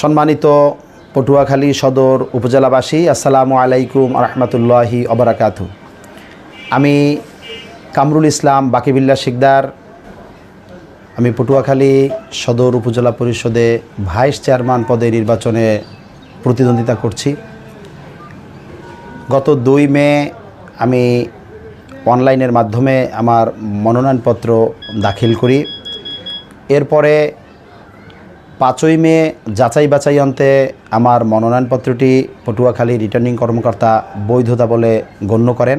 সম্মানিত পটুয়াখালী সদর উপজেলাবাসী, আসসালামু আলাইকুম রহমতুল্লাহি অবরাকাত। আমি কামরুল ইসলাম বাকিবিল্লা শিকদার। আমি পটুয়াখালী সদর উপজেলা পরিষদে ভাইস চেয়ারম্যান পদে নির্বাচনে প্রতিদ্বন্দ্বিতা করছি। গত দুই মে আমি অনলাইনের মাধ্যমে আমার মনোনয়নপত্র দাখিল করি। এরপরে পাঁচই মে যাচাই বাছাই অন্তে আমার মনোনয়নপত্রটি পটুয়াখালী রিটার্নিং কর্মকর্তা বৈধতা বলে গণ্য করেন।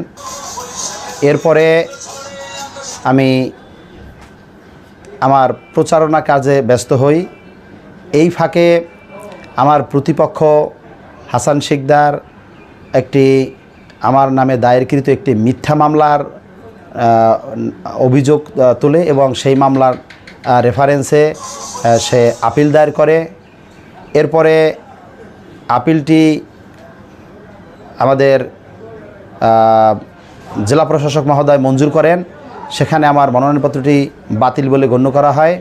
এরপরে আমি আমার প্রচারণা কাজে ব্যস্ত হই। এই ফাঁকে আমার প্রতিপক্ষ হাসান শিকদার একটি আমার নামে দায়েরকৃত একটি মিথ্যা মামলার অভিযোগ তোলে এবং সেই মামলার রেফারেন্সে সে আপিল দায়ের করে। এরপরে আপিলটি আমাদের জেলা প্রশাসক মহোদয় মঞ্জুর করেন। সেখানে আমার মনোনয়নপত্রটি বাতিল বলে গণ্য করা হয়।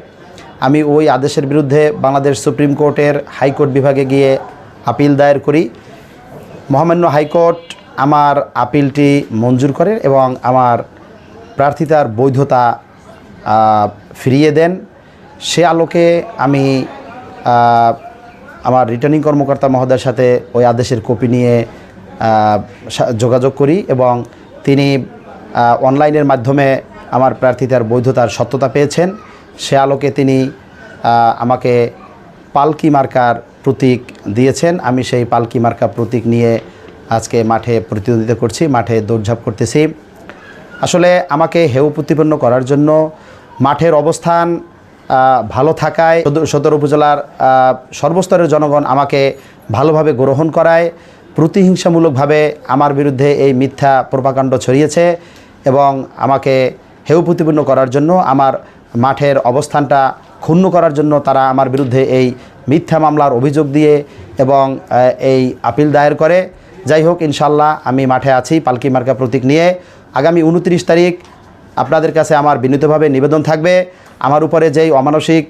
আমি ওই আদেশের বিরুদ্ধে বাংলাদেশ সুপ্রিম কোর্টের হাইকোর্ট বিভাগে গিয়ে আপিল দায়ের করি। মহামান্য হাইকোর্ট আমার আপিলটি মঞ্জুর করেন এবং আমার প্রার্থিতার বৈধতা ফিরিয়ে দেন। সে আলোকে আমি আমার রিটার্নিং কর্মকর্তা মহোদয়ের সাথে ওই আদেশের কপি নিয়ে যোগাযোগ করি এবং তিনি অনলাইনের মাধ্যমে আমার প্রার্থিতার বৈধতার সত্যতা পেয়েছেন। সে আলোকে তিনি আমাকে পালকি মার্কার প্রতীক দিয়েছেন। আমি সেই পালকি মার্কা প্রতীক নিয়ে আজকে মাঠে প্রতিদ্বন্দ্বিতা করছি, মাঠে দৌড়ঝাঁপ করতেছি। আসলে আমাকে হেউ প্রতিপন্ন করার জন্য মাঠের অবস্থান ভালো থাকায় সদর- উপজেলার সর্বস্তরের জনগণ আমাকে ভালোভাবে গ্রহণ করায়, প্রতিহিংসামূলকভাবে আমার বিরুদ্ধে এই মিথ্যা প্রপাকাণ্ড ছড়িয়েছে এবং আমাকে হেউ প্রতিপন্ন করার জন্য, আমার মাঠের অবস্থানটা ক্ষুণ্ণ করার জন্য তারা আমার বিরুদ্ধে এই মিথ্যা মামলার অভিযোগ দিয়ে এবং এই আপিল দায়ের করে। যাই হোক ইনশাল্লাহ আমি মাঠে আছি, পালকি মার্কা প্রতীক নিয়ে। আগামী উনত্রিশ তারিখ আপনাদের কাছে আমার বিনীতভাবে নিবেদন থাকবে। আমার উপরে যেই অমানসিক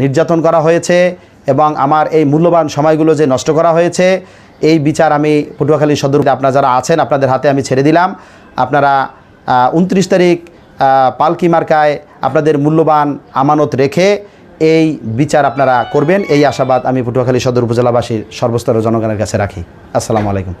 নির্যাতন করা হয়েছে এবং আমার এই মূল্যবান সময়গুলো যে নষ্ট করা হয়েছে, এই বিচার আমি পটুয়াখালী সদর আপনারা যারা আছেন, আপনাদের হাতে আমি ছেড়ে দিলাম। আপনারা উনত্রিশ তারিখ পালকি মার্কায় আপনাদের মূল্যবান আমানত রেখে এই বিচার আপনারা করবেন। এই আশাবাদ আমি পটুয়াখালী সদর উপজেলাবাসীর সর্বস্তর জনগণের কাছে রাখি। আসসালামু আলাইকুম।